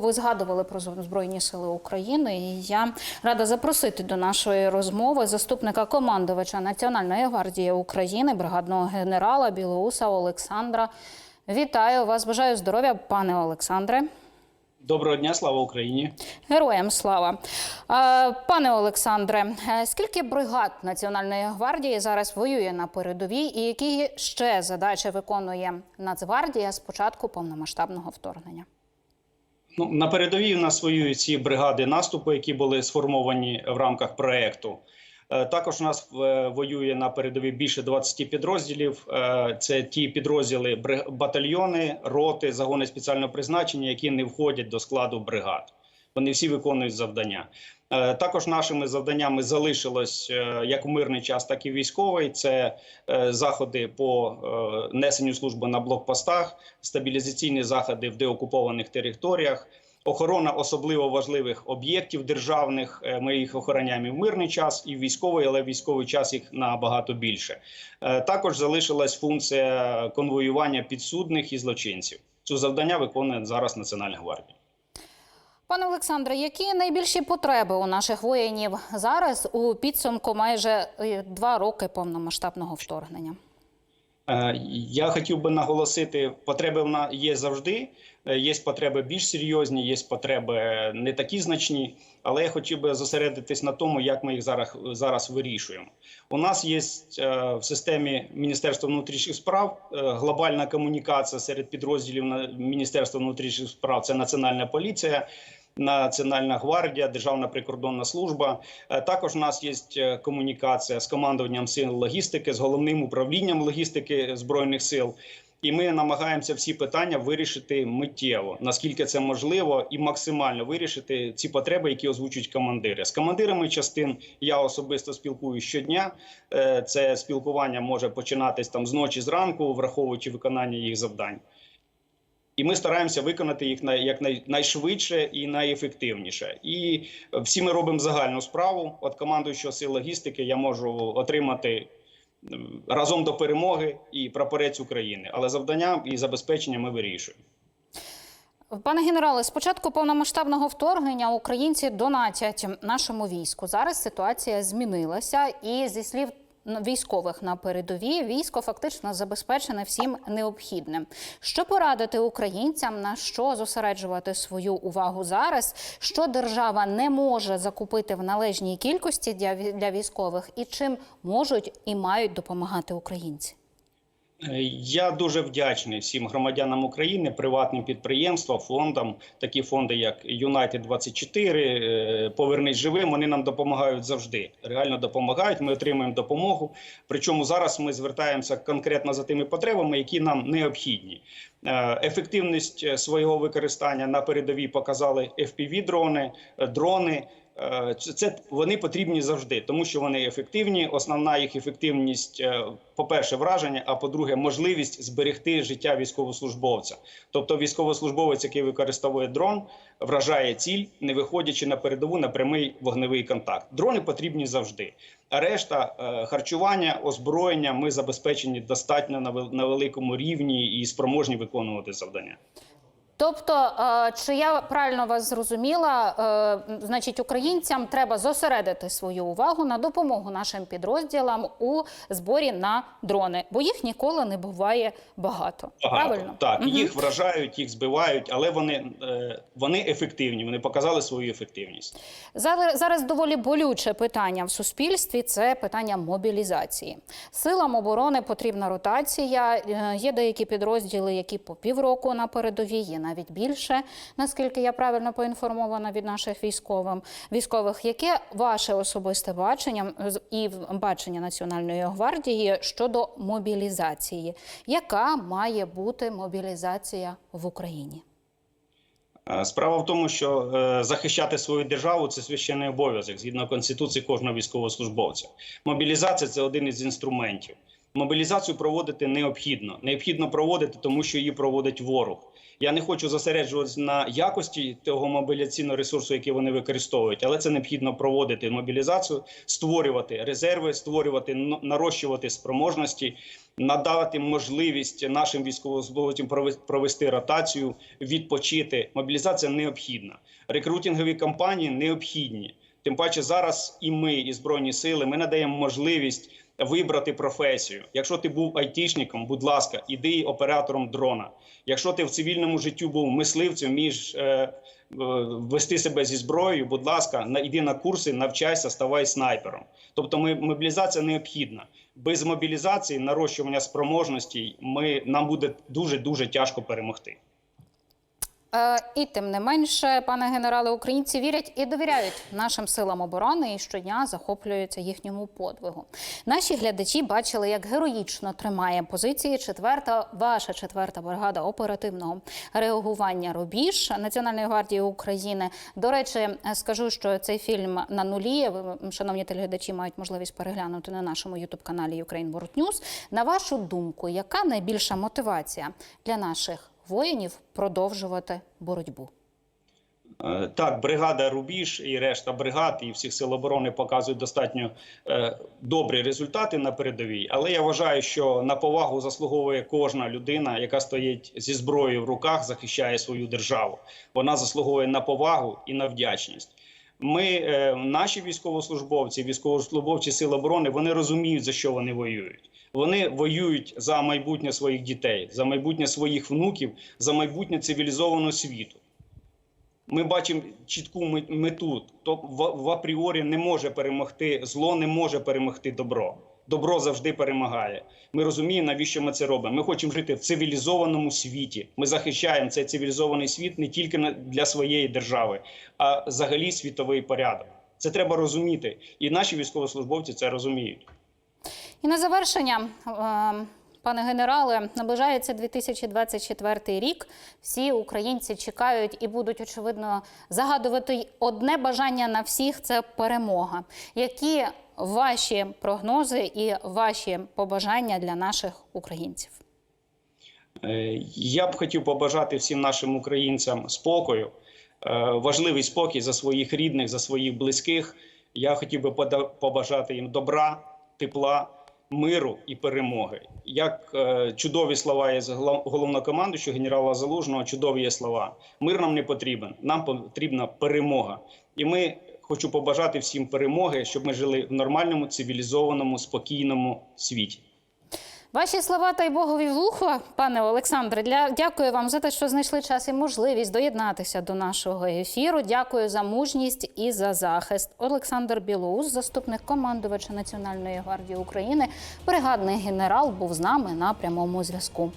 Ви згадували про Збройні Сили України, і я рада запросити до нашої розмови заступника командувача Національної гвардії України, бригадного генерала Білоуса Олександра. Вітаю вас! Бажаю здоров'я, пане Олександре. Доброго дня, слава Україні. Героям слава. Пане Олександре, е, скільки бригад Національної гвардії зараз воює на передовій, і які ще задачі виконує Нацгвардія з початку повномасштабного вторгнення? Ну на передовій у нас воюють ці бригади наступу, які були сформовані в рамках проекту. Е, Також у нас е, воює на передовій більше 20 підрозділів. Е, Це ті підрозділи батальйони, роти, загони спеціального призначення, які не входять до складу бригад. Вони всі виконують завдання. Е, Також нашими завданнями залишилось е, як в мирний час, так і військовий. Це е, заходи по несенню служби на блокпостах, стабілізаційні заходи в деокупованих територіях. Охорона особливо важливих об'єктів державних. Ми їх охороняємо в мирний час, і в військовий, але в військовий час їх набагато більше. Також залишилась функція конвоювання підсудних і злочинців. Цю завдання виконує зараз Національна гвардія. Пане Олександре, які найбільші потреби у наших воїнів зараз у підсумку майже е, два роки повномасштабного вторгнення? Е, Я хотів би наголосити, потреби вона є завжди. Е, Є потреби більш серйозні, є потреби не такі значні. Але я хотів би зосередитись на тому, як ми їх зараз зараз вирішуємо. У нас є в системі Міністерства внутрішніх справ глобальна комунікація серед підрозділів Міністерства внутрішніх справ. Це Національна поліція. Національна гвардія, Державна прикордонна служба. Е, Також у нас є е, комунікація з командуванням сил логістики, з головним управлінням логістики збройних сил. І ми намагаємося всі питання вирішити миттєво, наскільки це можливо, і максимально вирішити ці потреби, які озвучують командири. З командирами частин я особисто спілкуюся щодня. Е, Це спілкування може починатись там з ночі зранку, враховуючи виконання їх завдань. І ми стараємося виконати їх на як найшвидше і найефективніше. І всі ми робимо загальну справу. От командуючого сил логістики я можу отримати разом до перемоги і прапорець України. Але завдання і забезпечення ми вирішуємо. Пане генерале, з початку повномасштабного вторгнення українці донатять нашому війську. Зараз ситуація змінилася, і зі слів військових на передовій військо фактично забезпечене всім необхідним. Що порадити українцям на що зосереджувати свою увагу зараз? Що держава не може закупити в належній кількості для військових, і чим можуть і мають допомагати українці? Е, Я дуже вдячний всім громадянам України, приватним підприємствам, фондам, такі фонди, як Юнайтед 24 е, Повернись живим. Вони нам допомагають завжди. Реально допомагають. Ми отримуємо допомогу. Причому зараз ми звертаємося конкретно за тими потребами, які нам необхідні. Е, Ефективність е, свого використання на передовій показали fpv дрони, дрони. Е, Це, вони потрібні завжди, тому що вони ефективні. Основна їх ефективність, е, по-перше, враження, а по-друге, можливість зберегти життя військовослужбовця. Тобто, військовослужбовець, який використовує дрон, вражає ціль, не виходячи на передову на прямий вогневий контакт. Дрони потрібні завжди. А решта е, харчування, озброєння ми забезпечені достатньо на великому рівні і спроможні виконувати завдання. Тобто, е, чи я правильно вас зрозуміла, е, значить, українцям треба зосередити свою увагу на допомогу нашим підрозділам у зборі на дрони, бо їх ніколи не буває багато. Багато. Правильно? Так, Мгм. їх вражають, їх збивають, але вони, е, вони ефективні. Вони показали свою ефективність. Зараз, зараз доволі болюче питання в суспільстві це питання мобілізації. Силам оборони потрібна ротація. Є деякі підрозділи, які по півроку на передовій, є навіть більше, наскільки я правильно поінформована від наших військовим військових. Яке ваше особисте бачення і бачення Національної гвардії щодо мобілізації? Яка має бути мобілізація в Україні? Е, Справа в тому, що е, захищати свою державу це священний обов'язок згідно конституції кожного військовослужбовця. Мобілізація це один із інструментів. Мобілізацію проводити необхідно. Необхідно проводити, тому що її проводить ворог. Я не хочу зосереджуватися на якості того мобіляційного ресурсу, який вони використовують, але це необхідно проводити мобілізацію, створювати резерви, створювати нарощувати спроможності, надавати можливість нашим військовослужбовцям провести ротацію, відпочити. Мобілізація необхідна. Рекрутингові кампанії необхідні. Тим паче зараз і ми, і збройні сили, ми надаємо можливість вибрати професію. Якщо ти був айтішником, будь ласка, іди оператором дрона. Якщо ти в цивільному житті був мисливцем, між е, е, вести себе зі зброєю, будь ласка, на іди на курси, навчайся, ставай снайпером. Тобто, ми, мобілізація необхідна. Без мобілізації, нарощування спроможностей, ми нам буде дуже дуже тяжко перемогти. Е, І тим не менше, пане генерале, українці вірять і довіряють нашим силам оборони і щодня захоплюються їхньому подвигу. Наші глядачі бачили, як героїчно тримає позиції четверта, ваша четверта бригада оперативного реагування Рубіж Національної гвардії України. До речі, скажу, що цей фільм на нулі. Ви, шановні телеглядачі, мають можливість переглянути на нашому ютуб каналі Ukraine World News. На вашу думку, яка найбільша мотивація для наших воїнів продовжувати боротьбу? Е, Так, бригада Рубіж і решта бригад і всіх сил оборони показують достатньо е, добрі результати на передовій. Але я вважаю, що на повагу заслуговує кожна людина, яка стоїть зі зброєю в руках, захищає свою державу. Вона заслуговує на повагу і на вдячність. Ми, е, наші військовослужбовці, військовослужбовці сил оборони, вони розуміють за що вони воюють. Вони воюють за майбутнє своїх дітей, за майбутнє своїх внуків, за майбутнє цивілізованого світу. Ми бачимо чітку мету. То в, апріорі не може перемогти зло, не може перемогти добро. Добро завжди перемагає. Ми розуміємо, навіщо ми це робимо. Ми хочемо жити в цивілізованому світі. Ми захищаємо цей цивілізований світ не тільки для своєї держави, а взагалі світовий порядок. Це треба розуміти, і наші військовослужбовці це розуміють. І на завершення, е, пане генерале, наближається 2024 рік. Всі українці чекають і будуть очевидно загадувати одне бажання на всіх це перемога. Які ваші прогнози і ваші побажання для наших українців? Е, Я б хотів побажати всім нашим українцям спокою, е, важливий спокій за своїх рідних, за своїх близьких. Я хотів би побажати їм добра, тепла, миру і перемоги. Як е, чудові слова є з голов- головнокомандуючого генерала Залужного, чудові є слова. Мир нам не потрібен, нам потрібна перемога. І ми хочу побажати всім перемоги, щоб ми жили в нормальному, цивілізованому, спокійному світі. Ваші слова та й Богові в пане Олександре. Для дякую вам за те, що знайшли час і можливість доєднатися до нашого ефіру. Дякую за мужність і за захист. Олександр Білоус, заступник командувача Національної гвардії України, бригадний генерал, був з нами на прямому зв'язку.